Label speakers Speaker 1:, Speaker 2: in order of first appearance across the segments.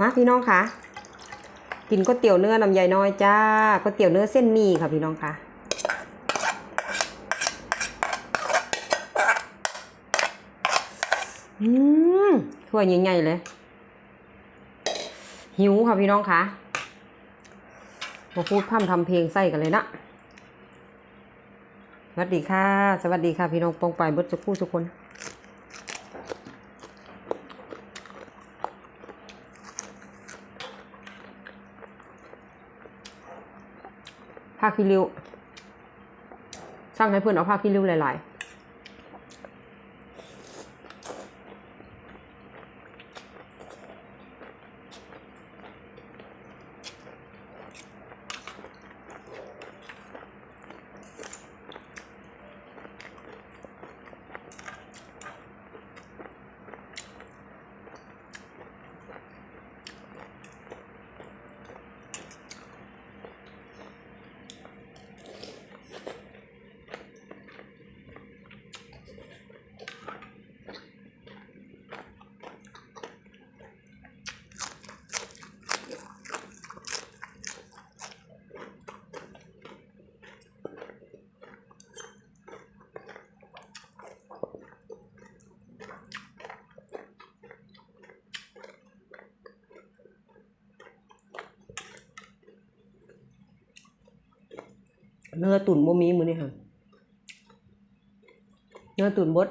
Speaker 1: มาพี่น้องคะกินก๋วยเตี๋ยวเนื้อลำไยน้อยจ้าก๋วยเตี๋ยวเนื้อเส้นหมี่ค่ะพี่น้องคะอืมถ้วยใหญ่ๆเลย หิวค่ะพี่น้องคะมาพูดพร่ำทำเพลงใส่กันเลยนะสวัสดีค่ะ สวัสดีค่ะพี่น้องปองไปเบิดสักครู่ทุกคน ผ้าคีริ้วสร้างให้เพื่อนเอาผ้าคีริ้วหลายๆ เนื้อตุ๋นบ่มีมือนี่ค่ะเนื้อตุ๋นบด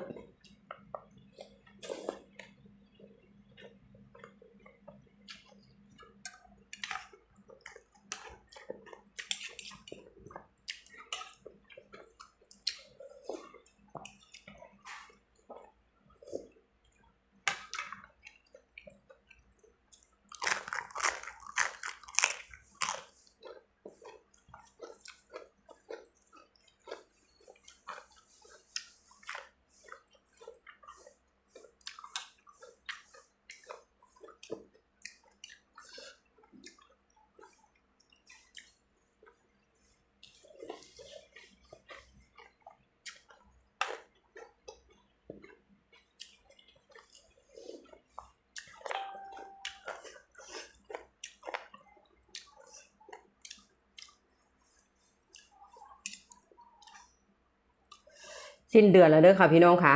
Speaker 1: สิ้นเดือนแล้วเด้อค่ะพี่น้องค่ะ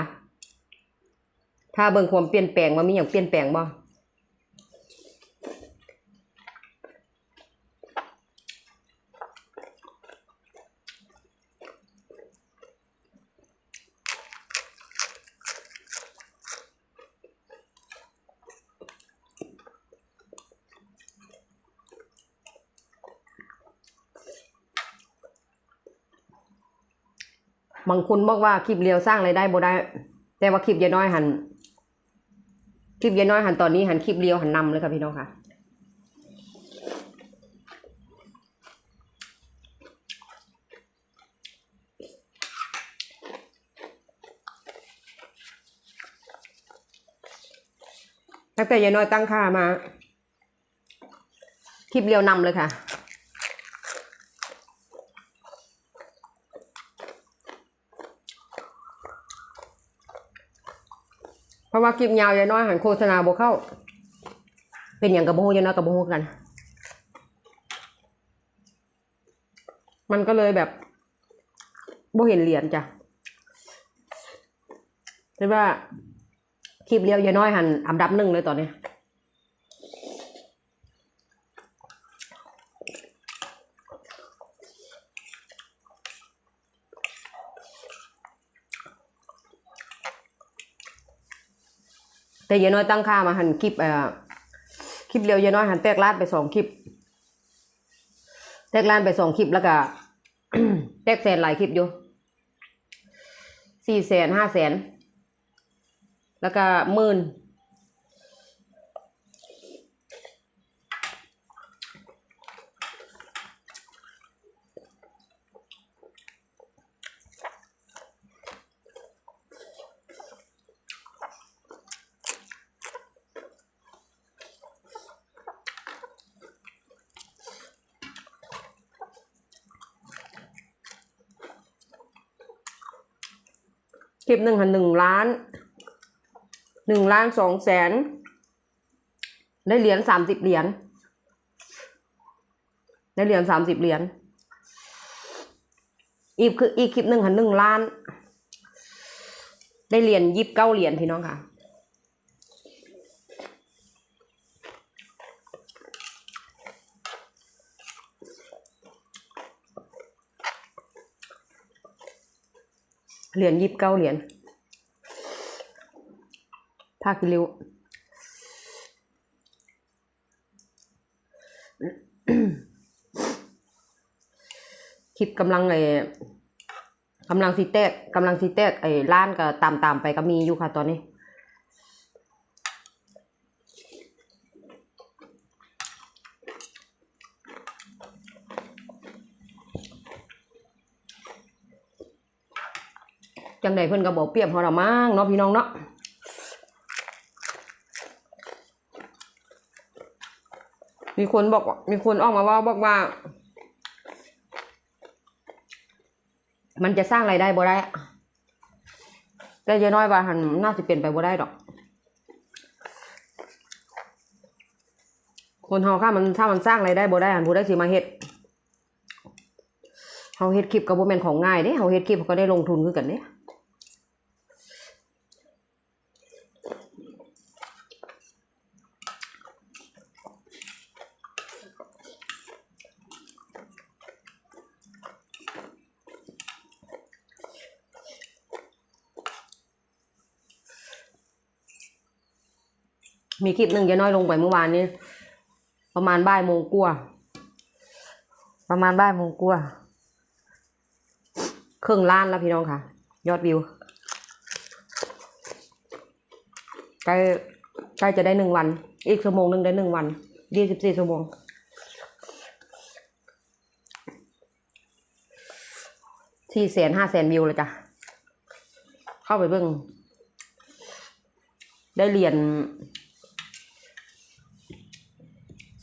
Speaker 1: ถ้าเบิ่งความเปลี่ยนแปลงว่ามีอย่างเปลี่ยนแปลงบ่ บางคนบอกว่าคลิปเรียวสร้างรายได้บ่ได้ แต่ว่าคลิปยายน้อยหัน คลิปยายน้อยหันตอนนี้หันคลิปเรียวหันนำเลยค่ะพี่น้องค่ะตั้งแต่ยายน้อยตั้งค่ามา คลิปเรียวนำเลยค่ะ เพราะว่าคลิปยาวยายน้อยหันโฆษณาบ่เข้า เป็นอย่างกับโมโหยายน้อยกับโมโหกัน มันก็เลยแบบบ่เห็นเหรียญจ้ะแต่ว่าคลิปเลี้ยวยายน้อยหันอันดับหนึ่งเลยตอนนี้ แต่ยายน้อยตั้งค่ามาหันคลิปเอ่อคลิปเร็วยายน้อยหันแตกลาดไปสองคลิป แตกลานไปสองคลิปแล้วก็แตกแสนหลายคลิปอยู่สี่แสนห้าแสนแล้วก็หมื่น คลิปหนึ่งหันหนึ่งล้านหนึ่งล้านสองแสนได้เหรียญสามสิบเหรียญได้เหรียญสามสิบเหรียญอีกคืออีกคลิปหนึ่งหันหนึ่งล้าน ได้เหรียญยิบเก้าเหรียญพี่น้องค่ะ เหรียญยิบเก้าเหรียญภาคกิริวคลิปกำลังไอ้กำลังสีแตกกำลังสีแตกไอ้ล้านก็ตามตามไปก็มีอยู่ค่ะตอนนี้ จังใดเพิ่นก็บอกเปรียบเฮาละมั้งเนาะพี่น้องเนาะมีคนบอกมีคนออกมาว่าบอกว่า มันจะสร้างรายได้บ่ได้แต่อยาน้อยว่าหันน่าจะเป็นไปบ่ได้ดอก คนเฮาค่ะมันถ้ามันสร้างรายได้บ่ได้หันผู้ได้สิมาเฮ็ดเฮาเฮ็ดคลิปก็บ่แม่นของง่ายเด้เฮาเฮ็ดคลิปก็ได้ลงทุนคือกันเด้ มีคลิปหนึ่งยายน้อยลงไปเมื่อวานนี้ ประมาณบ่ายโมงกว่าประมาณบ่ายโมงกว่าครึ่งล้านแล้วพี่น้องค่ะ ยอดวิวใกล้ใกล้จะได้หนึ่งวัน อีกชั่วโมงหนึ่งได้หนึ่งวันยี่สิบสี่ชั่วโมงที่แสนห้าแสนวิวเลยจ้ะ เข้าไปเบิ่งได้เหรียญ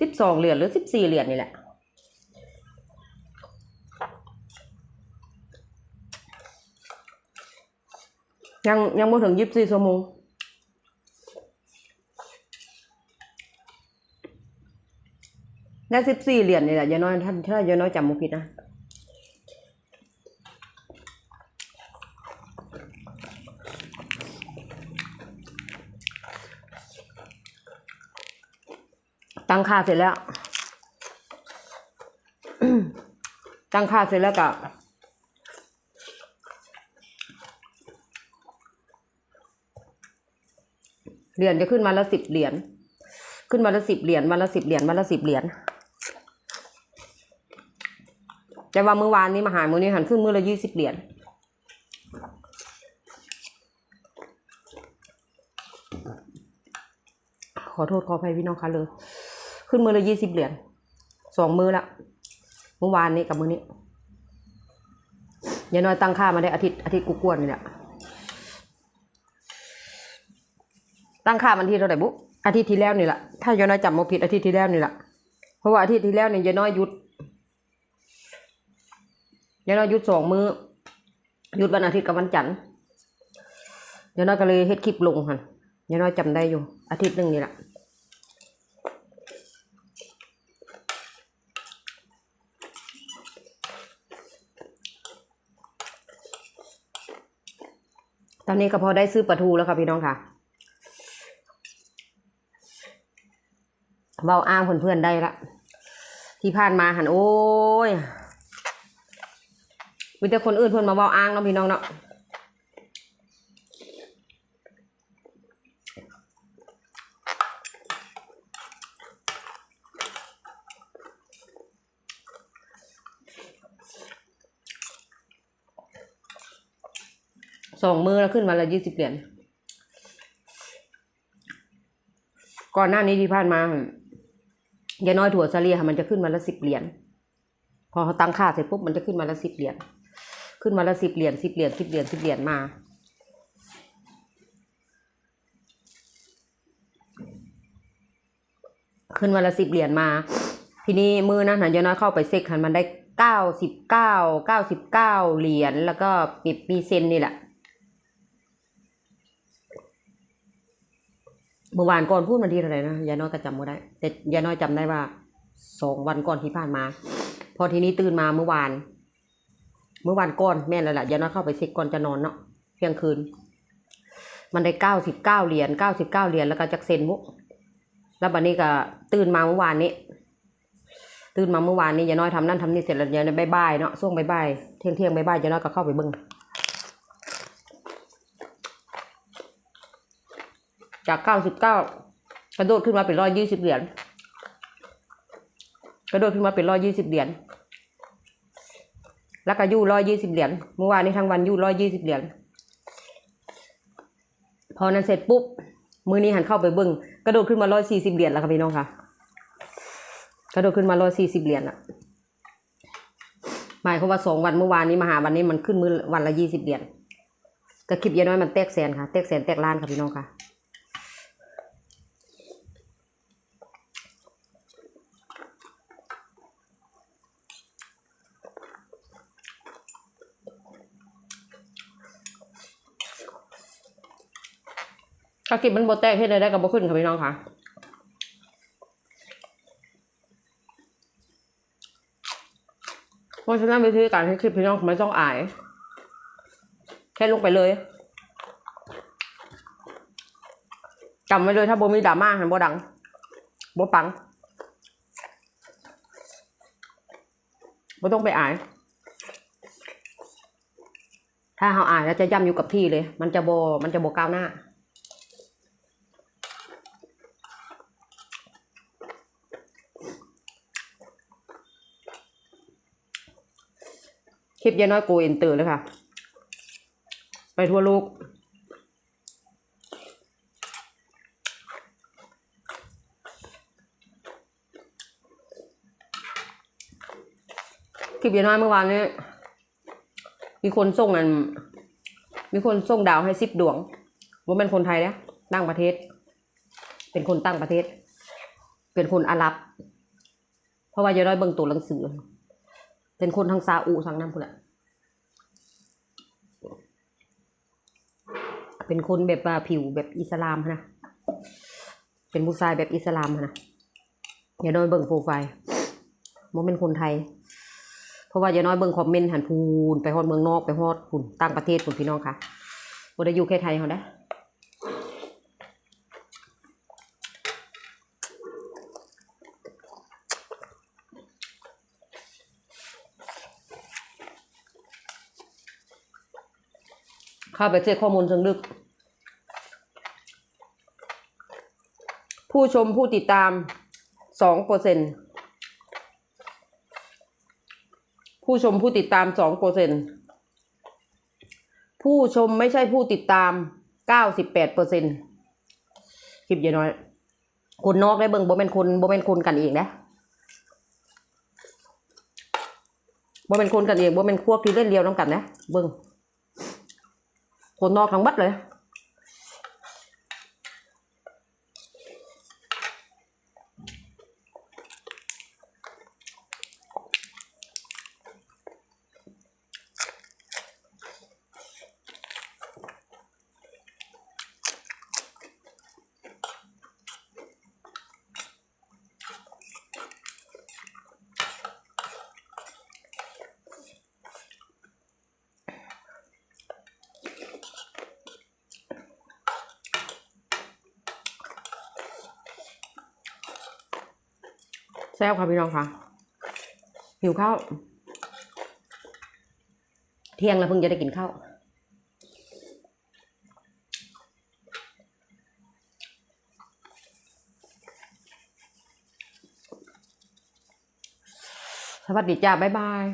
Speaker 1: สิบสองเหรียญหรือสิบสี่เหรียญนี่แหละ ยังยังไม่ถึงยี่สิบสี่ชั่วโมงได้สิบสี่เหรียญนี่แหละยายน้อยถ้าถ้ายายน้อยจำไม่ผิดนะ ตั้งค่าเสร็จแล้ว ตั้งค่าเสร็จแล้วก็เหรียญจะขึ้นมาละสิบเหรียญ ขึ้นมาละสิบเหรียญมาละสิบเหรียญมาละสิบเหรียญ แต่ว่าเมื่อวานนี้มาหามือนี้หันขึ้นมือละยี่สิบเหรียญ ขอโทษขออภัยพี่น้องคะเลย ขึ้นมือละยี่สิบเหรียญสองมือละเมื่อวานนี้กับมือนี้ยายน้อยตั้งค่ามาได้อาทิตย์อาทิตย์กูกวนนี่แหละตั้งค่ามันที่เท่าไหร่บุ๊อาทิตย์ที่แล้วนี่แหละถ้ายายน้อยจำมาผิดอาทิตย์ที่แล้วนี่แหละเพราะว่าอาทิตย์ที่แล้วเนี่ยยายน้อยหยุดยายน้อยหยุดสองมือหยุดวันอาทิตย์กับวันจันทร์ยายน้อยก็เลยเฮ็ดคลิปลงหันยายน้อยจำได้อยู่ อาทิตย์หนึ่งนี่แหละ ตอนนี้ก็พอได้ซื้อปลาทูแล้วค่ะพี่น้องค่ะเบาอ้างเพื่อนๆได้ละ ที่ผ่านมาหันโอ้ยมีแต่คนอื่นเพื่อนมาเบาอ้างเนาะพี่น้องเนาะ องมือแล้วขึ้นมาละยี่สิบเหรียญก่อนหน้านี้ที่ผ่านมาหั่นยายน้อยถั่วซาเลียมันจะขึ้นมาละสิบเหรียญพอเขาตั้งค่าเสร็จปุ๊บมันจะขึ้นมาละสิบเหรียญขึ้นมาละสิบเหรียญสิบเหรียญสิบเหรียญสิบเหรียญมาขึ้นวันละสิบเหรียญมา ทีนี้มือนั้นหันยายน้อยเข้าไปเซ็กหันมันได้เก้าสิบเก้าเก้าสิบเก้าเหรียญแล้วก็มีมีเซนนี่แหละ เมื่อวานก่อนพูดมันทีเท่าไหร่นะยายน้อยก็จำไม่ได้ แต่ยายน้อยจำได้ว่าสองวันก่อนที่ผ่านมา พอทีนี้ตื่นมาเมื่อวาน เมื่อวานก่อนแม่นแล้วล่ะยายน้อยเข้าไปเช็คก่อนจะนอนเนาะเที่ยงคืน มันได้เก้าสิบเก้าเหรียญเก้าสิบเก้าเหรียญแล้วก็จักเซนมุกแล้วบัดนี้ก็ตื่นมาเมื่อวานนี้ ตื่นมาเมื่อวานนี้ยายน้อยทำนั่นทำนี่เสร็จแล้วยายน้อยบายเนาะช่วงบายเที่ยงเที่ยงบายยายน้อยก็เข้าไปเบิ่ง จากเก้าสิบเก้ากระโดดขึ้นมาเป็นร้อยยี่สิบเหรียญกระโดดขึ้นมาเป็นร้อยยี่สิบเหรียญแล้วก็ยู่ร้อยยี่สิบเหรียญเมื่อวานนี้ทั้งวันยู่ร้อยยี่สิบเหรียญพอนั้นเสร็จปุ๊บมือนี้หันเข้าไปเบิ่งกระโดดขึ้นมาร้อยสี่สิบเหรียญแล้วค่ะพี่น้องค่ะ กระโดดขึ้นมาร้อยสี่สิบเหรียญอะหมายความว่าสองวันเมื่อวานนี้มาหาวันนี้มันขึ้นมือวันละยี่สิบเหรียญก็คลิปยายน้อยมันแตกแสนค่ะแตกแสนแตกล้านค่ะพี่น้องค่ะาคลิปมันโบแตกให้ได้ได้กับโบขึ้นค่ะพี่น้องค่ะเพราะฉะนั้นวิธีการให้คลิปพี่น้องไม่ต้องอาย แค่ลงไปเลยจำไว้เลยถ้าโบมีดราม่าหันโบดังโบปังโบต้องไปอาย ถ้าเราอายแล้วจะย่ำอยู่กับที่เลย มันจะโบมันจะโบก้าวหน้า ลิปยายน้อยโกอินเตอร์เลยค่ะ ไปทั่วโลกคลิปยายน้อยเมื่อวานนี้มีคนส่งอันมีคนส่งดาวให้สิบดวงว่าเป็นคนไทยนะตั้งประเทศ เป็นคนตั้งประเทศ เป็นคนอาหรับ เพราะว่ายายน้อยเบิ่งตัวหนังสือ เป็นคนทางซาอุทางนั้นพุ่นแหละเป็นคนแบบว่าผิวแบบอิสลามนะ เป็นผู้ชายแบบอิสลามนะอย่าน้อยเบิ่งโปรไฟล์มันเป็นคนไทย เพราะว่าอย่าน้อยเบิ่งคอมเมนต์หันพูนไปฮอดเมืองนอกไปฮอดพุ่นต่างประเทศพุ่นพี่น้องค่ะบ่ได้อยู่แค่ไทยเขาได้อ เข้าไปเช็คข้อมูลเชิงลึก ผู้ชมผู้ติดตามสองเปอร์เซ็นผู้ชมผู้ติดตามสองเปอร์เซ็นผู้ชมไม่ใช่ผู้ติดตามเก้าสิบแปดเปอร์เซ็นคลิปเยอะน้อย คนนอกได้เบิ่งบ่เป็นคนบ่เป็นคนกันเองนะบ่เป็นคนกันเองบ่เป็นพวกที่เล่นเดียวน้องกันนะ เบิ่ง คนนอก แซ่บค่ะพี่น้องค่ะ หิวข้าว เที่ยงแล้วเพิ่งจะได้กินข้าวสวัสดีจ้าบ๊ายบาย